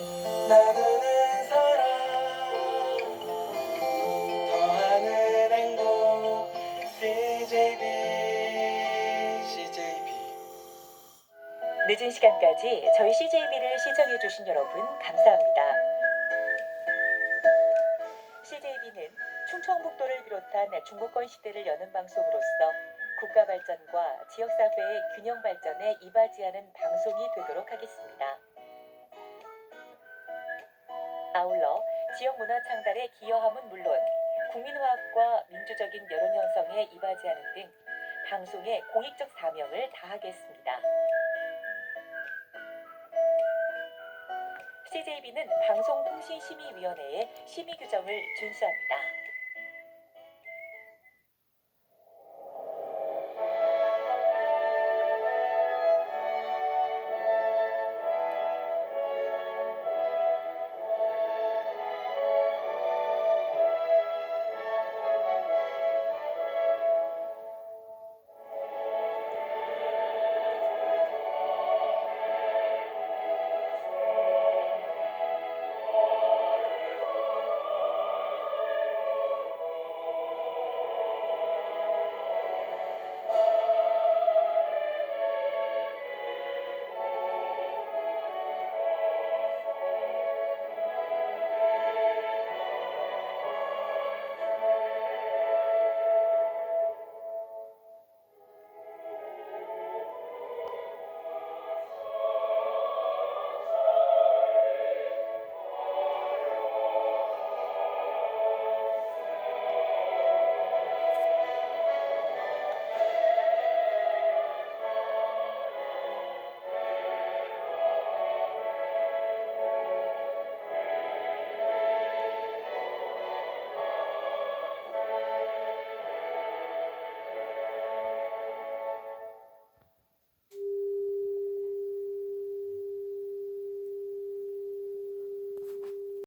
나누는 사랑 더하는 행복 CJB CJB 늦은 시간까지 저희 CJB를 시청해주신 여러분 감사합니다. CJB는 충청북도를 비롯한 중부권 시대를 여는 방송으로서 국가 발전과 지역 사회의 균형 발전에 이바지하는 방송이 되도록 하겠습니다. 아울러 지역 문화 창달에 기여함은 물론 국민화합과 민주적인 여론 형성에 이바지하는 등 방송의 공익적 사명을 다하겠습니다. CJB는 방송통신심의위원회의 심의 규정을 준수합니다.